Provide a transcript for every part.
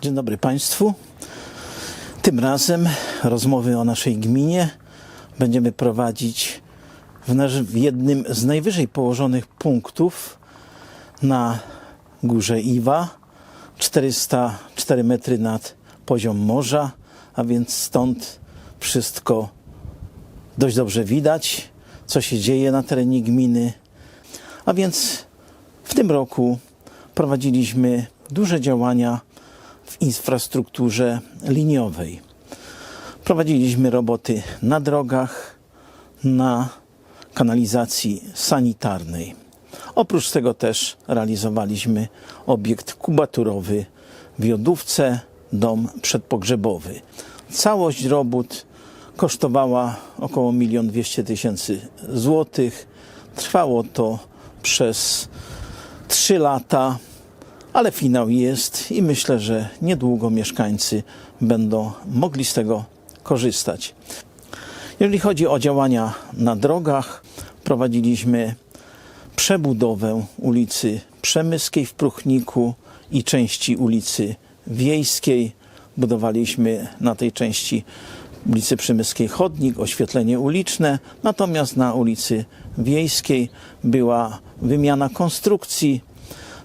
Dzień dobry Państwu. Tym razem rozmowy o naszej gminie będziemy prowadzić w, nasz, w jednym z najwyżej położonych punktów na górze Iwa, 404 metry nad poziom morza, a więc stąd wszystko dość dobrze widać, co się dzieje na terenie gminy. A więc w tym roku prowadziliśmy duże działania w infrastrukturze liniowej. Prowadziliśmy roboty na drogach, na kanalizacji sanitarnej. Oprócz tego też realizowaliśmy obiekt kubaturowy w Jodówce, dom przedpogrzebowy. Całość robót kosztowała około 1 200 tysięcy złotych. Trwało to przez 3 lata, ale finał jest i myślę, że niedługo mieszkańcy będą mogli z tego korzystać. Jeżeli chodzi o działania na drogach, prowadziliśmy przebudowę ulicy Przemyskiej w Pruchniku i części ulicy Wiejskiej. Budowaliśmy na tej części ulicy Przemyskiej chodnik, oświetlenie uliczne, natomiast na ulicy Wiejskiej była wymiana konstrukcji,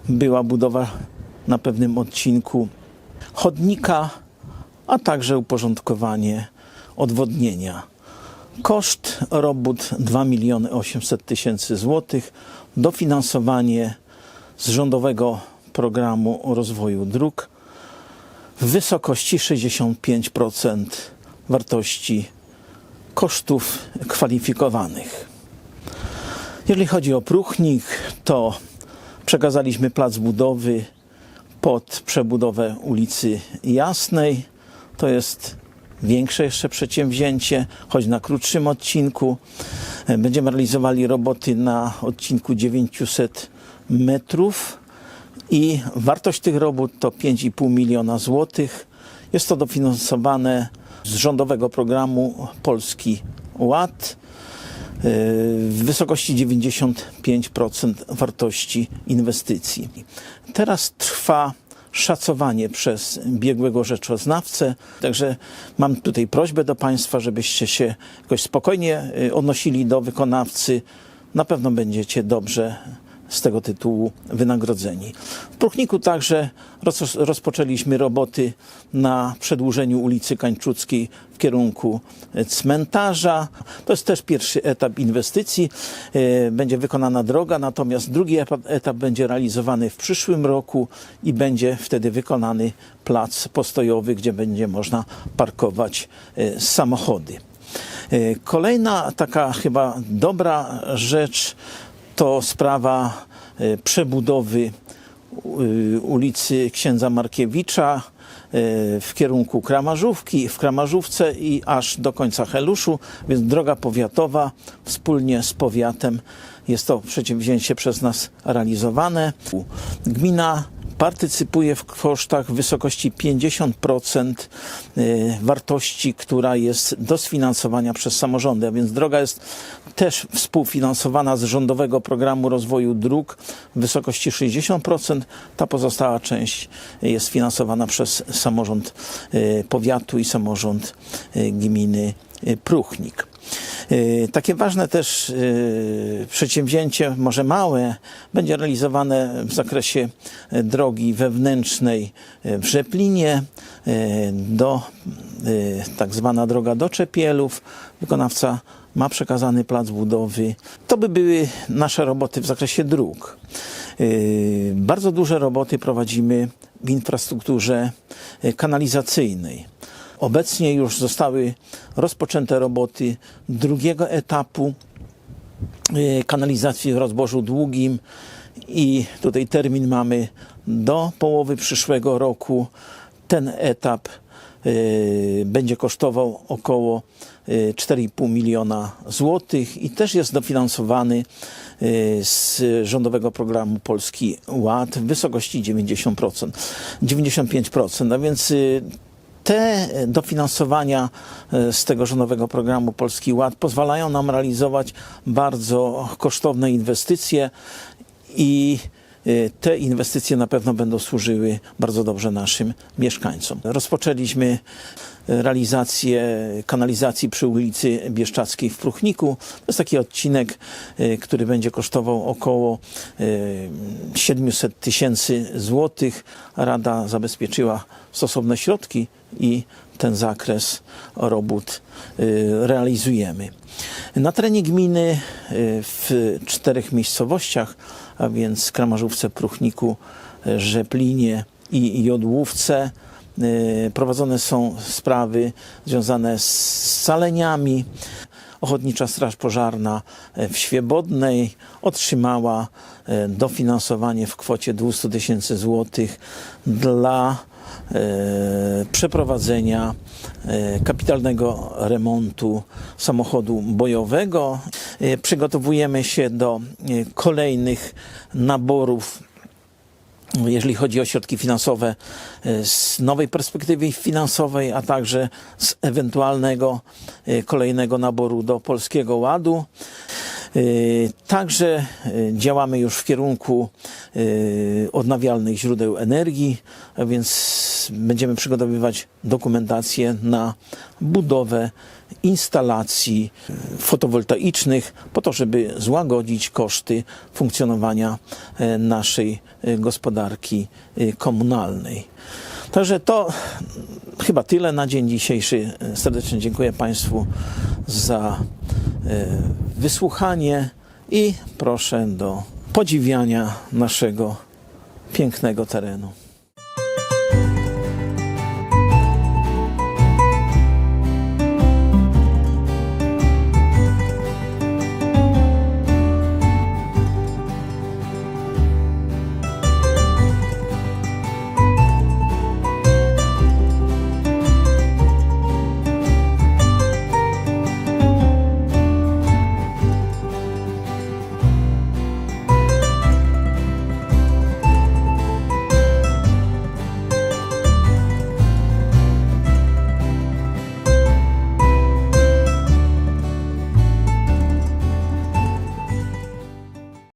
była budowa na pewnym odcinku chodnika, a także uporządkowanie odwodnienia. Koszt robót 2 miliony 800 tysięcy złotych, dofinansowanie z rządowego programu rozwoju dróg w wysokości 65% wartości kosztów kwalifikowanych. Jeżeli chodzi o próchnik, to przekazaliśmy plac budowy pod przebudowę ulicy Jasnej. To jest większe jeszcze przedsięwzięcie, choć na krótszym odcinku. Będziemy realizowali roboty na odcinku 900 metrów i wartość tych robót to 5,5 miliona złotych. Jest to dofinansowane z rządowego programu Polski Ład w wysokości 95% wartości inwestycji. Teraz trwa szacowanie przez biegłego rzeczoznawcę. Także mam tutaj prośbę do Państwa, żebyście się jakoś spokojnie y, odnosili do wykonawcy. Na pewno będziecie dobrze z tego tytułu wynagrodzeni. W Pruchniku także roz, rozpoczęliśmy roboty na przedłużeniu ulicy Kańczuckiej w kierunku cmentarza. To jest też pierwszy etap inwestycji. E, Będzie wykonana droga, natomiast drugi etap, etap będzie realizowany w przyszłym roku i będzie wtedy wykonany plac postojowy, gdzie będzie można parkować e, samochody. E, Kolejna taka chyba dobra rzecz to sprawa e, przebudowy e, ulicy Księdza Markiewicza e, w kierunku Kramarzówki, w Kramarzówce i aż do końca Heluszu, więc droga powiatowa wspólnie z powiatem jest to przedsięwzięcie przez nas realizowane. Gmina partycypuje w kosztach w wysokości 50% y, wartości, która jest do sfinansowania przez samorządy, a więc droga jest też współfinansowana z rządowego programu rozwoju dróg w wysokości 60%. Ta pozostała część jest finansowana przez samorząd y, powiatu i samorząd y, gminy Pruchnik. Y, Takie ważne też y, przedsięwzięcie, może małe, będzie realizowane w zakresie y, drogi wewnętrznej w Rzeplinie do tak zwana droga do Czepielów. Wykonawca ma przekazany plac budowy. To by były nasze roboty w zakresie dróg. Bardzo duże roboty prowadzimy w infrastrukturze kanalizacyjnej. Obecnie już zostały rozpoczęte roboty drugiego etapu y, kanalizacji w rozbożu długim i tutaj termin mamy do połowy przyszłego roku. Ten etap y, będzie kosztował około y, 4,5 miliona złotych i też jest dofinansowany y, z rządowego programu Polski Ład w wysokości 90%, 95%. A więc y, te dofinansowania e, z tego rządowego programu Polski Ład pozwalają nam realizować bardzo kosztowne inwestycje i y, te inwestycje na pewno będą służyły bardzo dobrze naszym mieszkańcom. Rozpoczęliśmy realizację kanalizacji przy ulicy Bieszczackiej w Pruchniku. To jest taki odcinek, y, który będzie kosztował około y, 700 tysięcy złotych. Rada zabezpieczyła stosowne środki i ten zakres robót y, realizujemy. Na terenie gminy w czterech miejscowościach, a więc Kramarzówce, Pruchniku, Rzeplinie i Jodłówce prowadzone są sprawy związane z scaleniami. Ochotnicza Straż Pożarna y, w Świebodnej otrzymała y, dofinansowanie w kwocie 200 tysięcy złotych dla e, przeprowadzenia e, kapitalnego remontu samochodu bojowego. E, Przygotowujemy się do e, kolejnych naborów jeżeli chodzi o środki finansowe e, z nowej perspektywy finansowej, a także z ewentualnego e, kolejnego naboru do Polskiego Ładu. E, Także e, działamy już w kierunku e, odnawialnych źródeł energii, więc będziemy przygotowywać dokumentację na budowę instalacji fotowoltaicznych po to, żeby złagodzić koszty funkcjonowania naszej gospodarki komunalnej. Także to chyba tyle na dzień dzisiejszy. Serdecznie dziękuję Państwu za wysłuchanie i proszę do podziwiania naszego pięknego terenu.